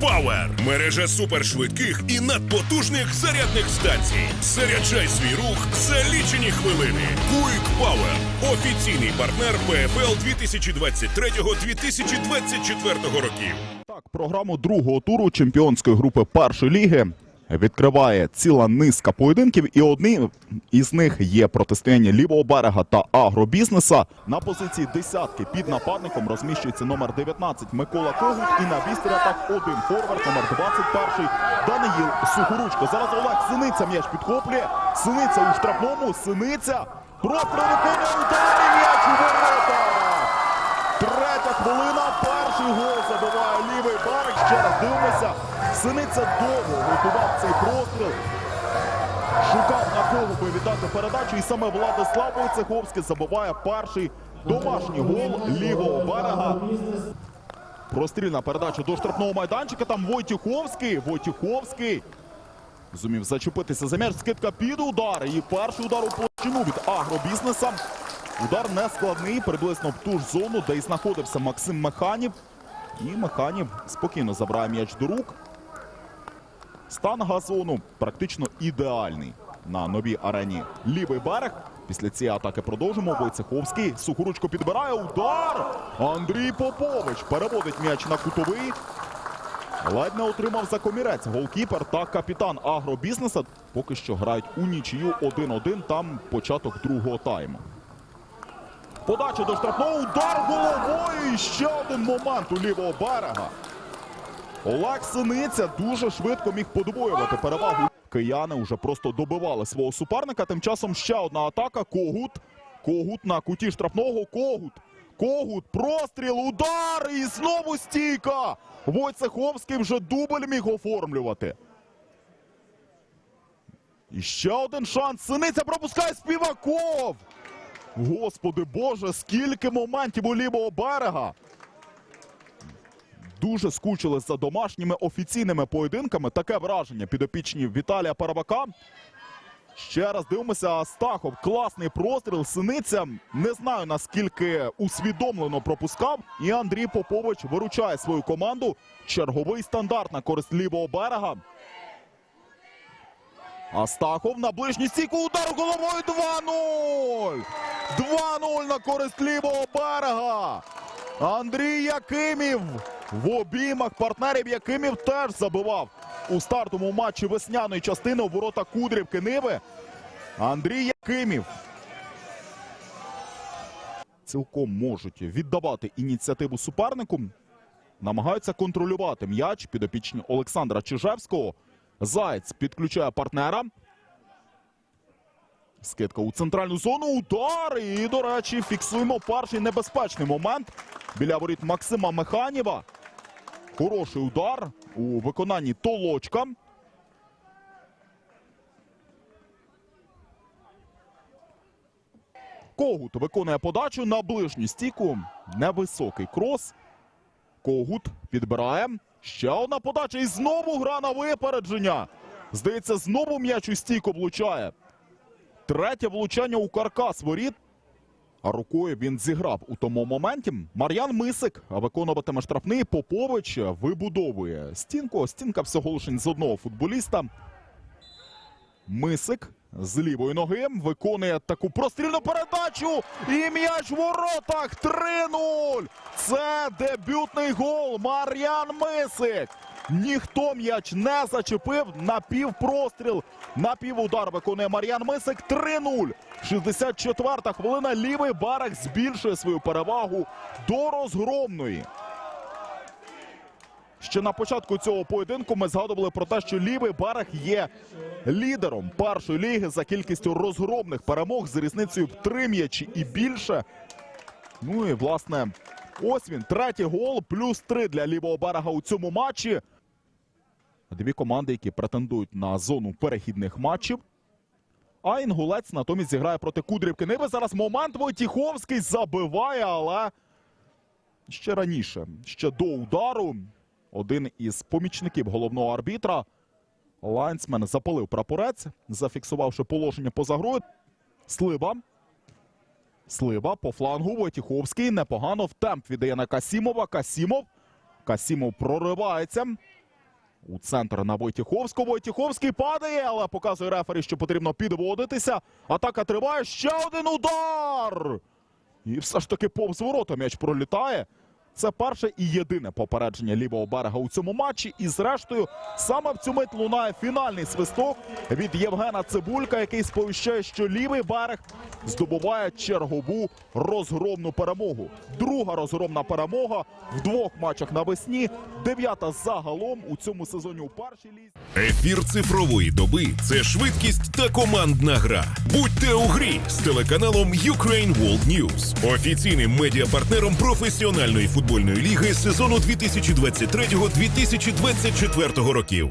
Power – мережа супершвидких і надпотужних зарядних станцій. Заряджай свій рух за лічені хвилини. Quick Power – офіційний партнер ПФЛ 2023-2024 років. Так, програму другого туру чемпіонської групи першої ліги відкриває ціла низка поєдинків, і одним із них є протистояння лівого берега та агробізнеса. На позиції десятки під нападником розміщується номер 19 Микола Когут і на вістрі один форвард, номер 21 Даниїл Сухоручко. Зараз Олег Синиця м'яч підхоплює. Синиця у штрафному. Синиця простріл виконує удар і м'яч у ворота. Третя хвилина, перший гол забиває лівий барик. Ще раз дивимося. Синиця довго готував цей простріл. Шукав на кого би віддати передачу. І саме Владислав Войцеховський забиває перший домашній гол лівого берега. Прострільна передача до штрафного майданчика. Там Войтюховський. Войтюховський. Зумів зачепитися за м'яч. Скидка під удар. І перший удар у площину від агробізнеса. Удар не складний, приблизно в ту ж зону, де і знаходився Максим Механів. І Механів спокійно забирає м'яч до рук. Стан газону практично ідеальний на новій арені лівий берег. Після цієї атаки продовжимо. Войцеховський сухоручко підбирає удар. Андрій Попович переводить м'яч на кутовий. Ледь не отримав за комірець голкіпер та капітан агробізнеса. Поки що грають у нічию 1-1. Там початок другого тайму. Подача до штрафного удар головою. І ще один момент у лівого берега. Олег Синиця дуже швидко міг подвоювати перевагу. Кияни вже просто добивали свого суперника. Тим часом ще одна атака. Когут. Когут на куті штрафного. Когут. Когут. Простріл. Удар. І знову стійка. Войцеховський вже дубль міг оформлювати. І ще один шанс. Синиця пропускає Співаков. Господи Боже, скільки моментів у лівого берега. Дуже скучили за домашніми офіційними поєдинками. Таке враження підопічні Віталія Парабака. Ще раз дивимося. Астахов. Класний простріл. Синиця. Не знаю наскільки усвідомлено пропускав. І Андрій Попович виручає свою команду. Черговий стандарт на користь лівого берега. Астахов на ближній стійку. Удар головою 2-0. 2-0 на користь лівого берега. Андрій Якимів в обіймах партнерів Якимів теж забивав у стартовому матчі весняної частини у ворота Кудрівки Ниви. Андрій Якимів. Цілком можуть віддавати ініціативу супернику. Намагаються контролювати м'яч підопічні Олександра Чижевського. Заєць підключає партнера. Скидка у центральну зону. Удар. І, до речі, фіксуємо перший небезпечний момент біля воріт Максима Механіва. Хороший удар у виконанні Толочка. Когут виконує подачу на ближню стійку. Невисокий крос. Когут підбирає. Ще одна подача. І знову гра на випередження. Здається, знову м'яч у стійку влучає. Третє влучання у каркас воріт. А рукою він зіграв у тому моменті. Мар'ян Мисик виконуватиме штрафний. Попович вибудовує стінку. Стінка всього лише з одного футболіста. Мисик з лівої ноги виконує таку прострільну передачу. І м'яч в воротах 3-0. Це дебютний гол. Мар'ян Мисик. Ніхто м'яч не зачепив. Напівпростріл. Напівудар виконує Мар'ян Мисик. 3-0. 64-та хвилина. Лівий барах збільшує свою перевагу до розгромної. Ще на початку цього поєдинку ми згадували про те, що лівий барах є лідером першої ліги за кількістю розгромних перемог з різницею в три м'ячі і більше. Ну і власне, ось він. Третій гол, плюс три для лівого берега у цьому матчі. Дві команди, які претендують на зону перехідних матчів. А інгулець натомість зіграє проти Кудрівки Ниви. Зараз момент Войтіховський забиває, але ще раніше, ще до удару, один із помічників головного арбітра Лайнсмен запалив прапорець, зафіксувавши положення поза грою. Слива. Слива по флангу Войтіховський непогано в темп віддає на Касімова. Касімов. Касімов проривається. У центр на Войтіховську. Войтіховський падає, але показує рефері, що потрібно підводитися. Атака триває. Ще один удар! І все ж таки повз ворота м'яч пролітає. Це перше і єдине попередження лівого берега у цьому матчі. І зрештою, саме в цю мить лунає фінальний свисток від Євгена Цибулька, який сповіщає, що лівий берег здобуває чергову розгромну перемогу. Друга розгромна перемога в двох матчах навесні. Дев'ята загалом у цьому сезоні у першій лізі. Ефір цифрової доби це швидкість та командна гра. Будьте у грі з телеканалом Ukraine World News, офіційним медіапартнером професіональної футбольної ліги сезону 2023-2024 років.